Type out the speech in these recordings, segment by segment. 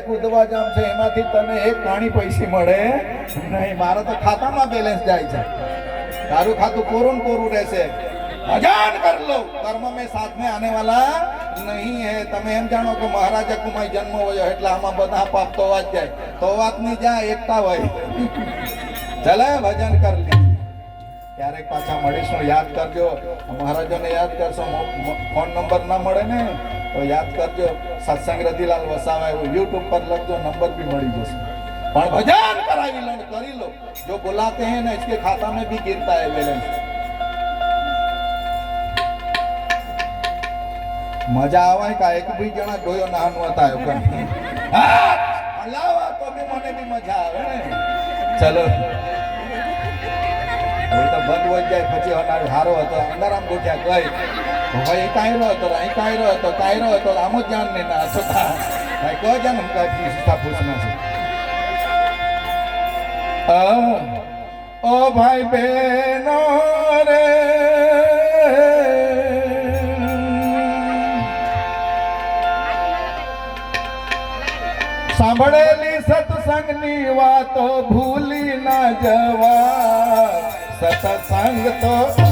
એક ઉદવા જામ છે, એમાંથી તને એક કાણી પૈસી મળે. નહીં, મારે તો ખાતામાં બેલેન્સ જાય છે. તારું ખાતું કોરું કોરું રહેશે. અજાન કર લો. કર્મ મેં સાથ મેં આને વાલા નહીં હે. તમે એમ જાણો કે મહારાજા કુમાર જન્મ હોય, એટલે આમાં બધા પાપ તો વાત જાય. તો વાત નહીં જાય, એકતા હોય. ચલે, ભજન કરી લે. ક્યારેક પાછા મળીશું યાદ કરજો મહારાજાને યાદ કરશો મો- મો- ફોન નંબર ના મળે ને તો યાદ કરજો સત્સંગ રતિલાલ વસાવા એવું યુટ્યુબ પર લખજો નંબર भी મળી જશે પણ ભજન કરાવી લો ને કરી લો જો बुलाते हैं ना इसके खाता में भी गिरता है बैलेंस મજા આવે કા એક બી જણા ડોયો નાનો હતા એવું કઈ હા હલાવા તો બી મને બી મજા આવે ને ચલો હવે તો બંધ હોય જાય પછી અનાર હારો હતો અંધારામ ગોઠ્યા કઈ. ભાઈ કાયરો હતો અહીં કાયરો હતો કાયરો હતો આમ જ જાણ ને ના હતો. તા ભાઈ કહો જાન હમ કાકી સીતા પૂછના છે. આ, ઓ ભાઈ બહેનો રે. સાંભળેલી સત્સંગની વાતો ભૂલી ના જવા. સત્સંગ તો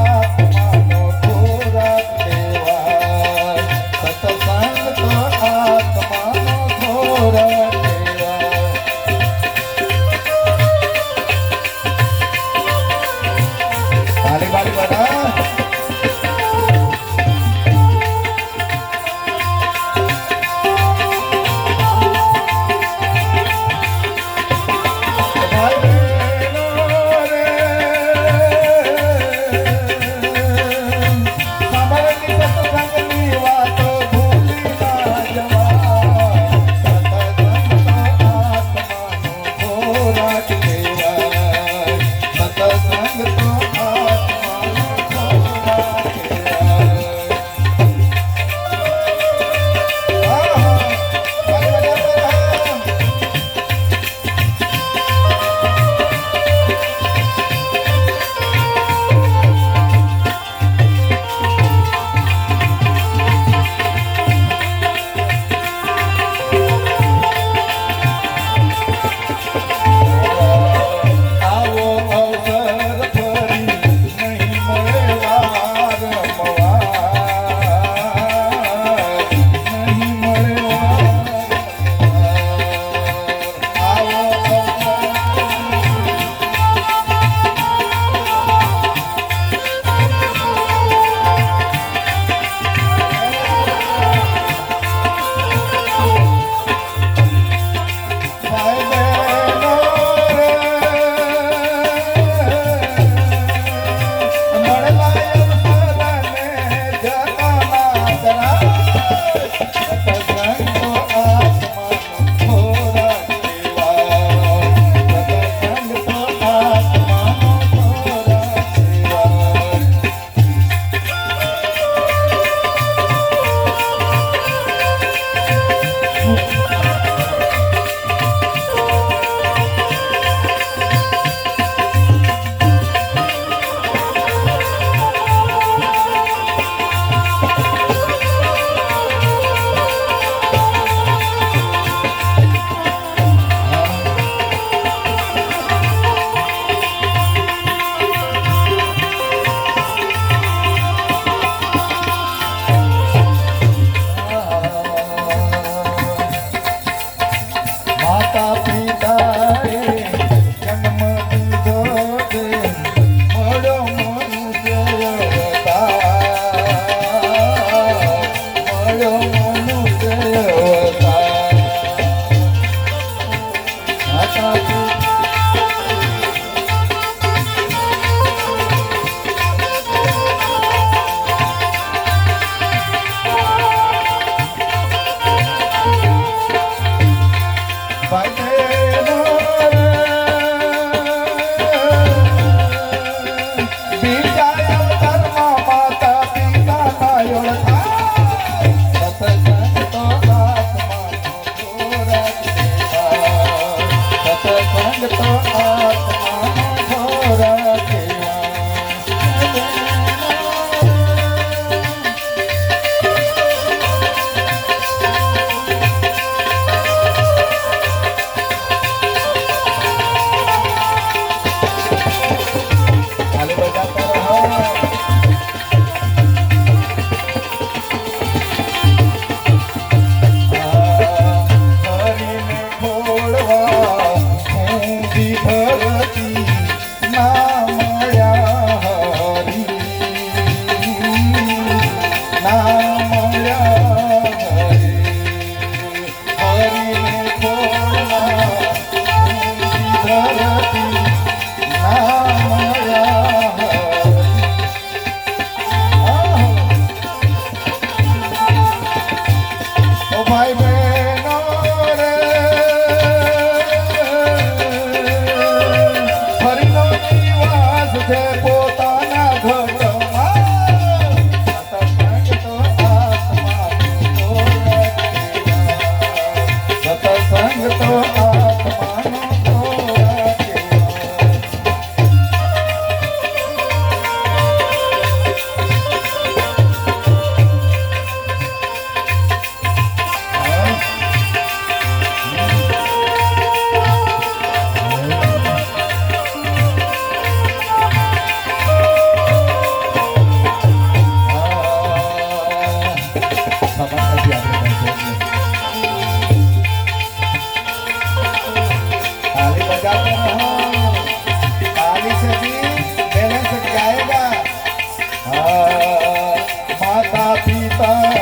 Oh.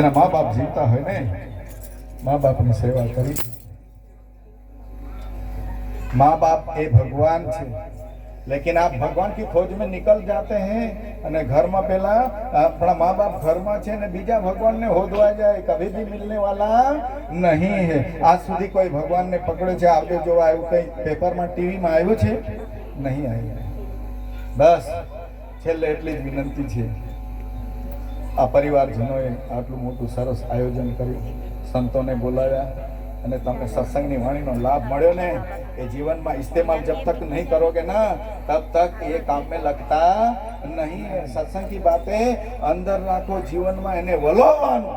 જેના મા બાપ જીવતા હોય ને મા બાપની સેવા કરી माँ बाप એ ભગવાન છે लेकिन आप भगवान की खोज में निकल जाते हैं અને ઘરમાં પેલા આપણા મા બાપ ઘરમાં છે ને બીજા ભગવાનને હોદવા જાય કભી ભી મિલને વાલા નહીં હે આજ સુધી કોઈ ભગવાનને પકડ્યો છે આવજો જોવા આવ્યું કઈ પેપરમાં ટીવીમાં આવ્યું છે નહીં આવ્યું બસ છેલ્લે એટલી જ વિનંતી છે આ પરિવારજનોએ આટલું મોટું સરસ આયોજન કર્યું સંતોને બોલાવ્યા અને તમને સત્સંગની વાણીનો લાભ મળ્યો ને, એ જીવનમાં ઇસ્તેમાલ જબ તક નહીં કરો કે ના, તબ તક એ કામે લગતા નહીં. સત્સંગ કી બાતે અંદર રાખો જીવનમાં એને વલોવાનું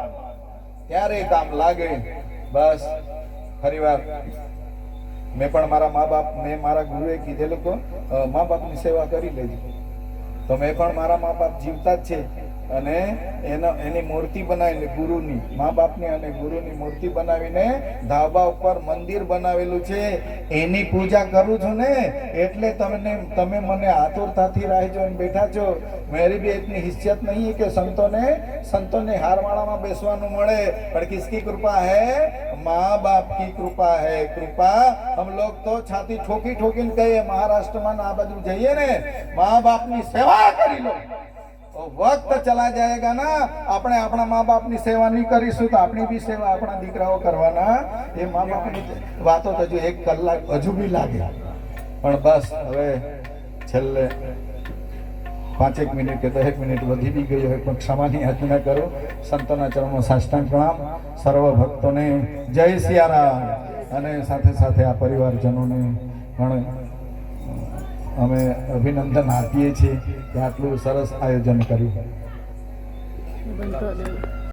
ત્યારે કામ લાગે? બસ, ફરીવાર. મેં પણ મારા મા બાપ, મેં મારા ગુરુએ કીધેલું તો મા બાપની સેવા કરી લેજો. તો મેં પણ મારા મા બાપ જીવતા જ છે. અને એનો એની મૂર્તિ બનાવીને ગુરુની, મા બાપની અને ગુરુની મૂર્તિ બનાવીને ધાબા ઉપર મંદિર બનાવેલું છે. એની પૂજા કરું છું ને, એટલે તમને, તમે મને આતુરતાથી રાહજો અને બેઠા છો. મેરી બી એટલી હિસ્સત નહીં કે સંતોને સંતોને હારવાળામાં બેસવાનું મળે. પણ કિસકી કૃપા હૈ? મા બાપ કી કૃપા હૈ. કૃપા હમ લોગ તો છાતી ઠોકી ઠોકીને કહીએ મહારાષ્ટ્રમાં આ બધું જઈએ ને, મા બાપની સેવા કરી લો. તો વક્ત ચલા જાયગા ના. આપણે આપણા મા બાપની સેવા નહીં કરીશું તો આપણી બી સેવા આપણા દીકરાઓ કરવાના. એ મા બાપની વાતો તો હજુ એક કલાક હજુ બી લાગે. પણ બસ હવે છેલ્લે પાંચેક મિનિટ કે દસેક મિનિટ વધી બી ગઈ હોય પણ ક્ષમાની યાચના કરો. સંતોના ચરણમાં સાષ્ટાંગ પ્રણામ. સર્વ ભક્તોને જય સિયારામ. અને સાથે સાથે આ પરિવારજનોને પણ અમે અભિનંદન આપીએ છીએ કે આટલું સરસ આયોજન કર્યું.